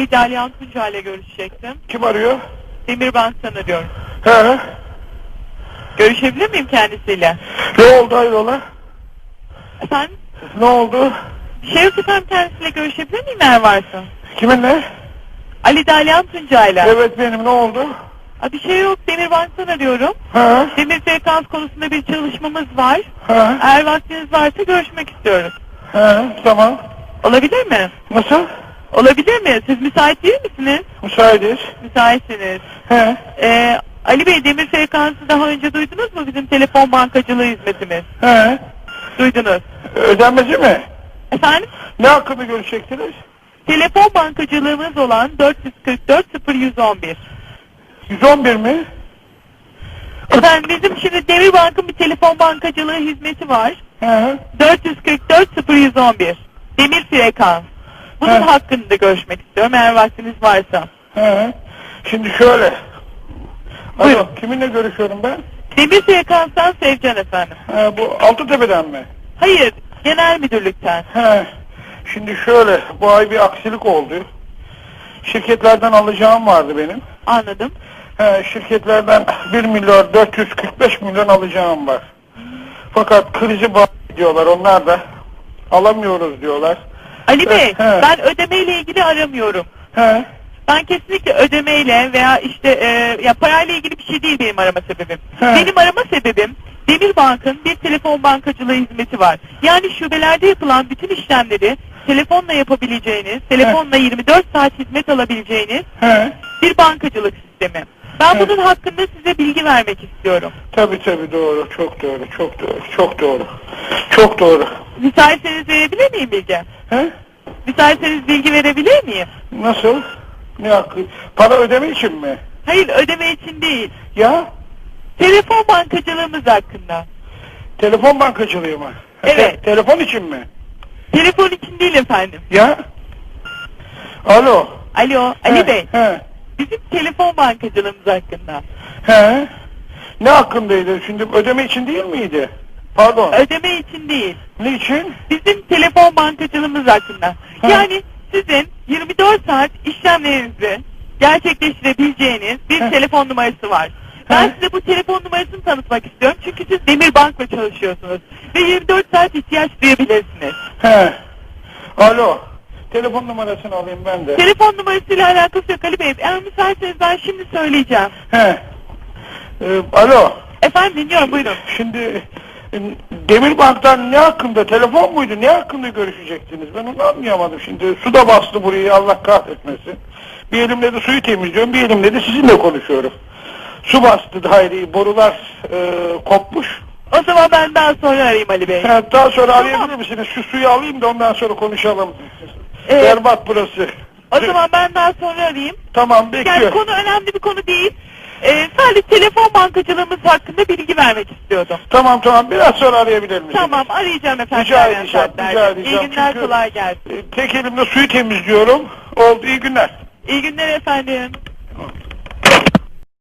Dalyan Tunca ile görüşecektim. Kim arıyor? Demirbank'tan arıyorum. He. Görüşebilir miyim kendisiyle? Ne oldu hayrola? Efendim? Ne oldu? Şey yok efendim kendisiyle görüşebilir miyim eğer varsa? Kiminle? Ali Dalyan Tunca ile. Evet benim ne oldu? Aa, Bir şey yok Demirbank'tan arıyorum. He. Demir frekans konusunda bir çalışmamız var. He. Eğer vaktiniz varsa görüşmek istiyoruz. He. Tamam. Olabilir mi? Nasıl? Olabilir mi? Siz müsait değil misiniz? Müsaitiz. Müsaitsiniz. He. Ee, Ali Bey demir frekansı daha önce duydunuz mu bizim telefon bankacılığı hizmetimiz? He. Duydunuz. Ödenmesi mi? Efendim? Ne hakkında görüşecektiniz? Telefon bankacılığımız olan 444 0111. 111 mi? Efendim bizim şimdi Demir Bank'ın bir telefon bankacılığı hizmeti var. He. 444 0111. Demir frekans. Bunun Evet. hakkında görüşmek istiyorum eğer vaktiniz varsa. He. Şimdi şöyle. Buyurun. Alo, kiminle görüşüyorum ben? Demir frekanstan Sevcan efendim. He, bu Altıtepe'den mi? Hayır, genel müdürlükten. He. Şimdi şöyle, bu ay bir aksilik oldu. Şirketlerden alacağım vardı benim. Anladım. He, şirketlerden 1 milyar 445 milyon alacağım var. Fakat krizi bağlı diyorlar onlar da. Alamıyoruz diyorlar. Ali Bey, evet. ben ödemeyle ilgili aramıyorum. He. Ben kesinlikle ödemeyle veya işte e, ya parayla ilgili bir şey değil benim arama sebebim. He. Benim arama sebebim Demir Bank'ın bir telefon bankacılığı hizmeti var. Yani şubelerde yapılan bütün işlemleri telefonla yapabileceğiniz, telefonla 24 saat hizmet alabileceğiniz He. bir bankacılık sistemi. Ben Evet. bunun hakkında size bilgi vermek istiyorum. Tabii tabii doğru, çok doğru, çok doğru, çok doğru. Çok doğru. Müsaitseniz verebilir miyim bilgi? He? Müsaitseniz bilgi verebilir miyim? Nasıl? Ne hakkı? Para ödeme için mi? Hayır ödeme için değil. Ya? Telefon bankacılığımız hakkında. Telefon bankacılığı mı? Evet. telefon için mi? Telefon için değil efendim. Ya? Alo. Alo Ali He, Bey. He. Bizim telefon bankacılığımız hakkında. He. Ne hakkındaydı? Şimdi ödeme için değil miydi? Pardon. Ödeme için değil. Ne için? Bizim telefon bankacılığımız hakkında. He. Yani sizin 24 saat işlemlerinizi gerçekleştirebileceğiniz bir He. telefon numarası var. Ben size bu telefon numarasını tanıtmak istiyorum. Çünkü siz Demir Bank'la çalışıyorsunuz. Ve 24 saat ihtiyaç duyabilirsiniz. He. Alo. Telefon numarasını alayım ben de. Telefon numarasıyla alakası yok Ali Bey. Eğer müsaitseniz ben şimdi söyleyeceğim. He. Ee, alo. Efendim dinliyorum buyurun. Şimdi Demirbank'tan ne hakkında telefon muydu? Ne hakkında görüşecektiniz? Ben onu anlayamadım şimdi. Su da bastı burayı Allah kahretmesin. Bir elimle de suyu temizliyorum, bir elimle de sizinle konuşuyorum. Su bastı daireyi, borular e, kopmuş. O zaman ben daha sonra arayayım Ali Bey. Ha, daha sonra Tamam. arayabilir misiniz? Şu suyu alayım da ondan sonra konuşalım. Evet. Berbat burası. O zaman ben daha sonra arayayım. Tamam Yani bekliyorum. konu önemli bir konu değil. Ee, sadece telefon bankacılığımız hakkında bilgi vermek istiyordum. Tamam tamam biraz sonra arayabilir misiniz? Tamam arayacağım efendim. Rica ilerleyen edeceğim, saatlerde. rica edeceğim. İyi günler Çünkü- kolay gelsin. E, Tek elimle suyu temizliyorum. Oldu iyi günler. İyi günler efendim.